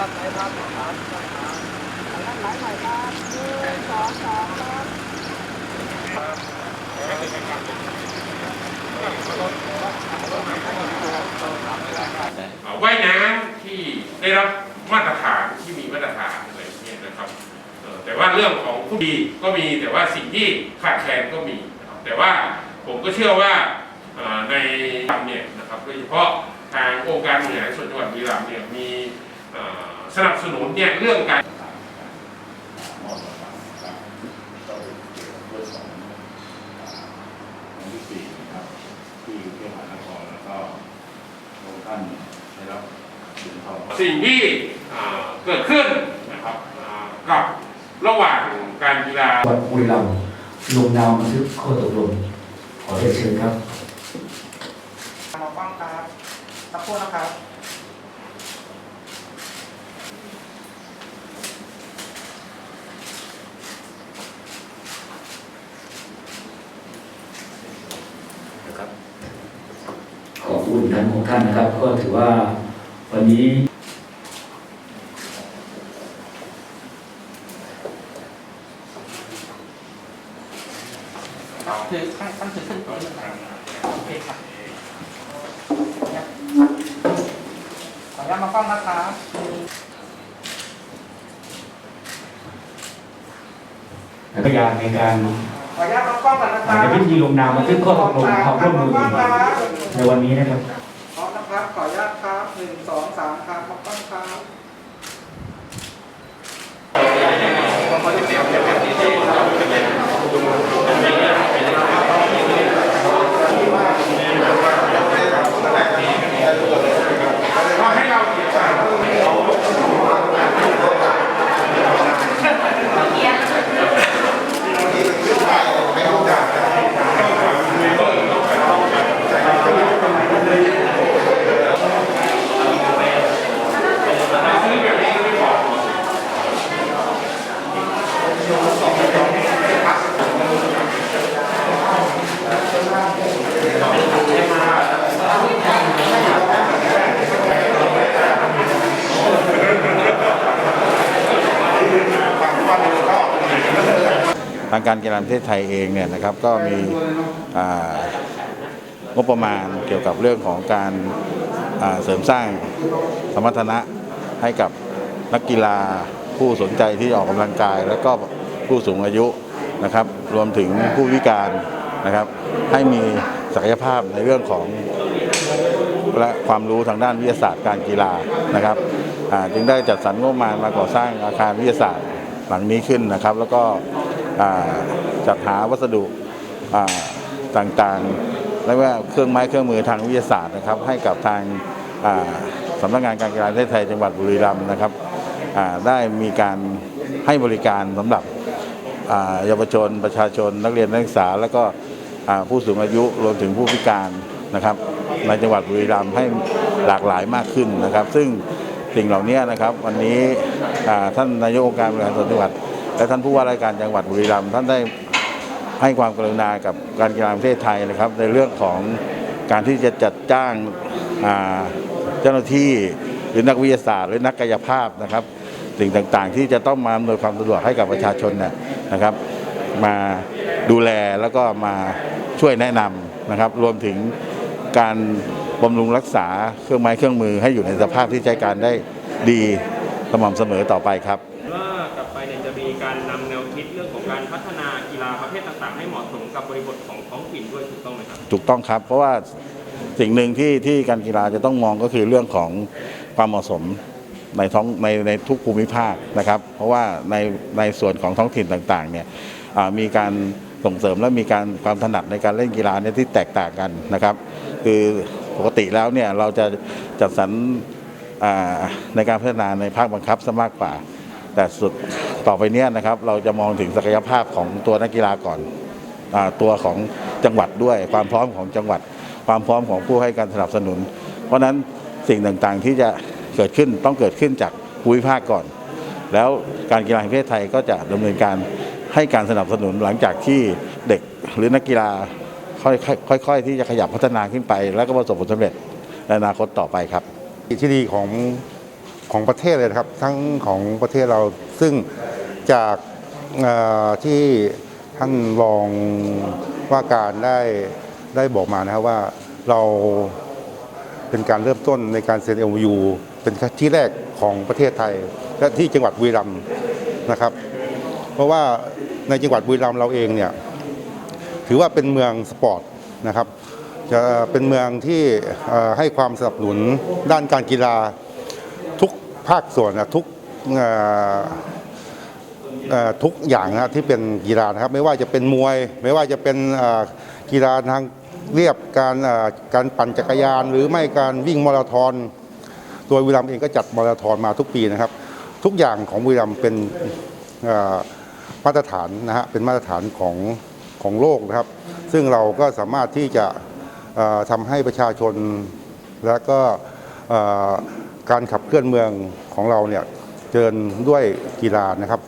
ครับไหนครับครับครับไหนไหนครับหนึ่งสองสามครับเอ่อว่ายน้ำที่ได้รับมาตรฐานที่มีมาตรฐานอะไรอย่างเงี้ยนะครับแต่ว่าเรื่องของผู้ดีก็มีแต่ว่าสิ่งที่ขาดแคลนก็มี แต่ว่าผมก็เชื่อว่าในทำเนี่ยนะครับโดยเฉพาะทางองค์การบริหารส่วนจังหวัดบุรีรัมย์เนี่ยมี สนับสนุนเนี่ยเรื่องการมอบรางวัลนะครับก็เป็นเกี่ยวกับเรื่องของวันที่สี่นะครับที่กรุงเทพมหานครแล้วก็พระองค์ท่านได้รับเหรียญทองสิ่งที่เอ่อเกิดขึ้นนะครับเอ่อกับระหว่างการกีฬาจังหวัดบุรีรัมย์ลงนามบันทึกข้อตกลงขอเรียนเชิญครับหมอป้องครับสักครู่นะครับ ครับ ขอบคุณทั้งหกท่านนะครับ ก็ถือว่าวันนี้ถือข้างตั้งถือขึ้นก่อนนะครับโอเคครับขออนุญาตมาป้องนะครับพยานในการ ออนุญาตมาป้องกันนะครัในบพิธีลงนามบันทึกข้อตกลงความร่วมมือในวันนี้นะครับ พร้อมนะครับขออนุญาตครับหนึ่งสองสามครับมาป้องครับใางการกีฬาประเทศไทยเองเนี่ยนะครับก็มีงบประมาณเกี่ยวกับเรื่องของการเสริมสร้างสมรรถนะให้กับนักกีฬาผู้สนใจที่ออกกำลังกาย แล้วก็ผู้สูงอายุนะครับ รวมถึงผู้พิการนะครับ ให้มีศักยภาพในเรื่องของและความรู้ทางด้านวิทยาศาสตร์การกีฬานะครับจึงได้จัดสรรงบประมาณมาก่อสร้างอาคารวิทยาศาสตร์หลังนี้ขึ้นนะครับ แล้วก็ จัดหาวัสดุต่างๆ และว่าเครื่องไม้เครื่องมือทางวิทยาศาสตร์นะครับ ให้กับทางาสำนักงานการกีฬาประเทศไทยจังหวัดบุรีรัมย์นะครับได้มีการให้บริการสำหรับเยาวชน ประชาชน นักเรียนนักศึกษา แล้วก็ผู้สูงอายุรวมถึงผู้พิการนะครับ ในจังหวัดบุรีรัมย์ให้หลากหลายมากขึ้นนะครับ ซึ่งสิ่งเหล่านี้นะครับ วันนี้ท่านนายกองค์การบริหารส่วนจังหวัด และท่านผู้ว่าราชการจังหวัดบุรีรัมย์ท่านได้ให้ความกรุณากับการกีฬาประเทศไทยนะครับ ในเรื่องของการที่จะจัดจ้างเจ้าหน้าที่หรือนักวิทยาศาสตร์ หรือนักกายภาพนะครับ สิ่งต่างๆ ที่จะต้องมาอำนวยความสะดวกให้กับประชาชนเนี่ยนะครับ มาดูแลแล้วก็มาช่วยแนะนำนะครับ รวมถึงการบำรุงรักษาเครื่องไม้เครื่องมือให้อยู่ในสภาพที่ใช้การได้ดีสม่ำเสมอต่อไปครับ เนี่ยจะมีการนำแนวคิดเรื่องของการพัฒนากีฬาประเภทต่างๆ ให้เหมาะสมกับบริบทของท้องถิ่นด้วยถูกต้องไหมครับ ถูกต้องครับ เพราะว่าสิ่งหนึ่งที่ที่การกีฬาจะต้องมองก็คือเรื่องของความเหมาะสมในท้องในในทุกภูมิภาคนะครับ เพราะว่าในในส่วนของท้องถิ่นต่างๆเนี่ยมีการส่งเสริมและมีการความถนัดในการเล่นกีฬาเนี่ยที่แตกต่างกันนะครับ คือปกติแล้วเนี่ยเราจะจัดสรรในการพัฒนาในภาคบังคับซะมากกว่า แต่สุดต่อไปเนี้ยนะครับเราจะมองถึงศักยภาพของตัวนักกีฬาก่อนอตัวของจังหวัดด้วย ความพร้อมของจังหวัด ความพร้อมของผู้ให้การสนับสนุน เพราะนั้นสิ่งต่างๆที่จะเกิดขึ้นต้องเกิดขึ้นจากภูมิภาคก่อน แล้วการกีฬาแห่งประเทศไทยก็จะดำเนินการให้การสนับสนุนหลังจากที่เด็กหรือนักกีฬาค่อยๆค่อยๆที่จะขยับพัฒนาขึ้นไป แล้วก็ประสบผลสำเร็จในอนาคตต่อไปครับที่ดีของ ของประเทศเลยนะครับ ทั้งของประเทศเราซึ่งจากที่ท่านรองว่าการได้ได้บอกมานะครับว่าเราเป็นการเริ่มต้นในการเซ็น MOU เป็นที่แรกของประเทศไทย และที่จังหวัดบุรีรัมย์นะครับ เพราะว่าในจังหวัดบุรีรัมย์เราเองเนี่ยถือว่าเป็นเมืองสปอร์ตนะครับจะเป็นเมืองที่ให้ความสนับสนุนด้านการกีฬา ภาคส่วนนะทุกทุกอย่างนะที่เป็นกีฬานะครับ ไม่ว่าจะเป็นมวย ไม่ว่าจะเป็นกีฬาทางเรียบการการปั่นจักรยาน หรือไม่การวิ่งมาราธอนตัวบุรีรัมเองก็จัดมาราธอนมาทุกปีนะครับ ทุกอย่างของบุรีรัมเป็นมาตรฐานนะฮะเป็นมาตรฐานของของโลกนะครับ ซึ่งเราก็สามารถที่จะทำให้ประชาชนและก็ การขับเคลื่อนเมืองของเราเนี่ยเจริญด้วยกีฬานะครับ